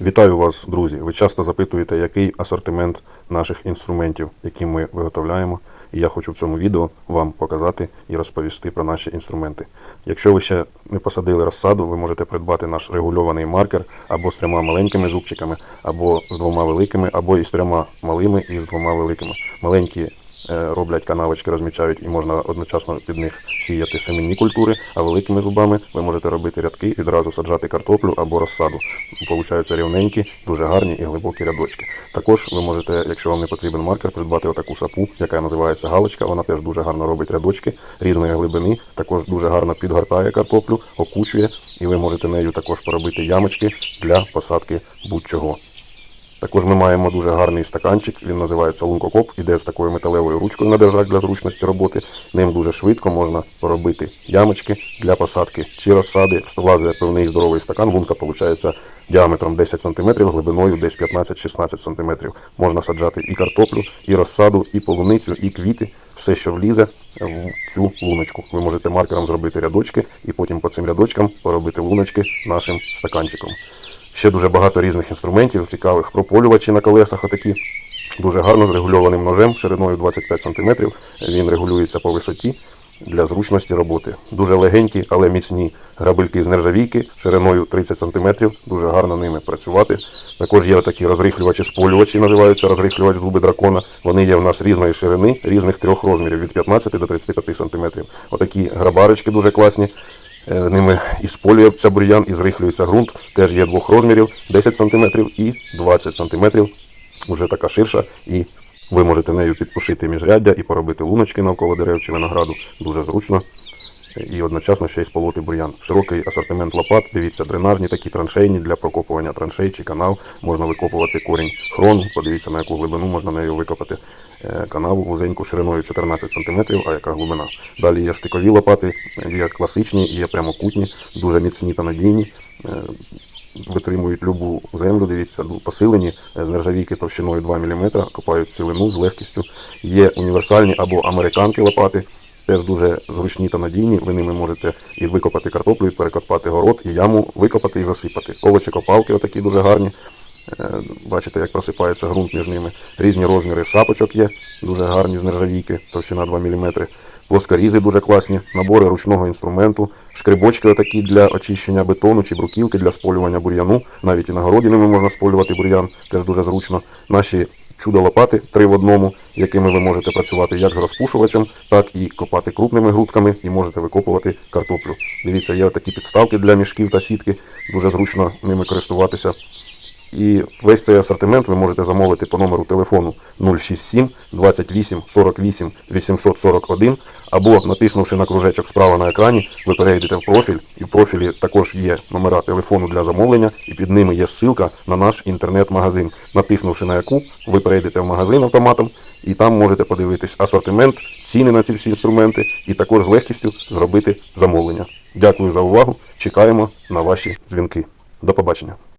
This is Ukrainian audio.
Вітаю вас, друзі! Ви часто запитуєте, який асортимент наших інструментів, які ми виготовляємо. І я хочу в цьому відео вам показати і розповісти про наші інструменти. Якщо ви ще не посадили розсаду, ви можете придбати наш регульований маркер або з трьома маленькими зубчиками, або з двома великими, або із трьома малими і з двома великими. Маленькі роблять канавочки, розмічають і можна одночасно під них сіяти семенні культури, а великими зубами ви можете робити рядки, відразу саджати картоплю або розсаду. Получаються рівненькі, дуже гарні і глибокі рядочки. Також ви можете, якщо вам не потрібен маркер, придбати отаку сапу, яка називається галочка. Вона теж дуже гарно робить рядочки різної глибини, також дуже гарно підгортає картоплю, окучує, і ви можете нею також поробити ямочки для посадки будь-чого. Також ми маємо дуже гарний стаканчик, він називається лункокоп, іде з такою металевою ручкою на держак для зручності роботи. Ним дуже швидко можна поробити ямочки для посадки чи розсади. Влазить певний здоровий стакан, лунка виходить діаметром 10 см, глибиною десь 15-16 см. Можна саджати і картоплю, і розсаду, і полуницю, і квіти, все, що влізе в цю луночку. Ви можете маркером зробити рядочки і потім по цим рядочкам поробити луночки нашим стаканчиком. Ще дуже багато різних інструментів, цікавих прополювачі на колесах отакі. Дуже гарно з регульованим ножем шириною 25 см. Він регулюється по висоті для зручності роботи. Дуже легенькі, але міцні грабельки з нержавійки шириною 30 см. Дуже гарно ними працювати. Також є такі розрихлювачі сполювачі, називаються розрихлювач зуби дракона. Вони є в нас різної ширини, різних трьох розмірів від 15 до 35 см. Отакі грабарочки дуже класні. Е, Ними і сполюється бур'ян, і зрихлюється ґрунт. Теж є двох розмірів 10 см і 20 см. Уже така ширша. І ви можете нею підпушити міжряддя і поробити луночки навколо дерев чи винограду. Дуже зручно. І одночасно ще й сполоти бур'ян. Широкий асортимент лопат. Дивіться, дренажні такі траншейні для прокопування траншей чи канав. Можна викопувати корінь хрону. Подивіться, на яку глибину можна нею викопати е, канаву вузеньку шириною 14 см, а яка глибина. Далі є штикові лопати, є класичні, є прямокутні, дуже міцні та надійні. Е, Витримують любу землю, дивіться, посилені е, з нержавійки товщиною 2 мм, копають цілину з легкістю. Є універсальні або американки лопати, теж дуже зручні та надійні. Ви ними можете і викопати картоплю, і перекопати город, і яму викопати і засипати. Овочі-копалки отакі дуже гарні. Е, Бачите, як просипається ґрунт між ними. Різні розміри сапочок є, дуже гарні з нержавійки, товщина 2 мм. Плоскорізи дуже класні, набори ручного інструменту, шкребочки отакі для очищення бетону чи бруківки для сполювання бур'яну. Навіть і на городі ними можна сполювати бур'ян, теж дуже зручно. Наші чудо-лопати три в одному, якими ви можете працювати як з розпушувачем, так і копати крупними грудками і можете викопувати картоплю. Дивіться, є такі підставки для мішків та сітки, дуже зручно ними користуватися. І весь цей асортимент ви можете замовити по номеру телефону 067 28 48 841 або натиснувши на кружечок справа на екрані, ви перейдете в профіль, і в профілі також є номера телефону для замовлення, і під ними є ссылка на наш інтернет-магазин. Натиснувши на яку, ви перейдете в магазин автоматом, і там можете подивитись асортимент, ціни на ці всі інструменти, і також з легкістю зробити замовлення. Дякую за увагу. Чекаємо на ваші дзвінки. До побачення.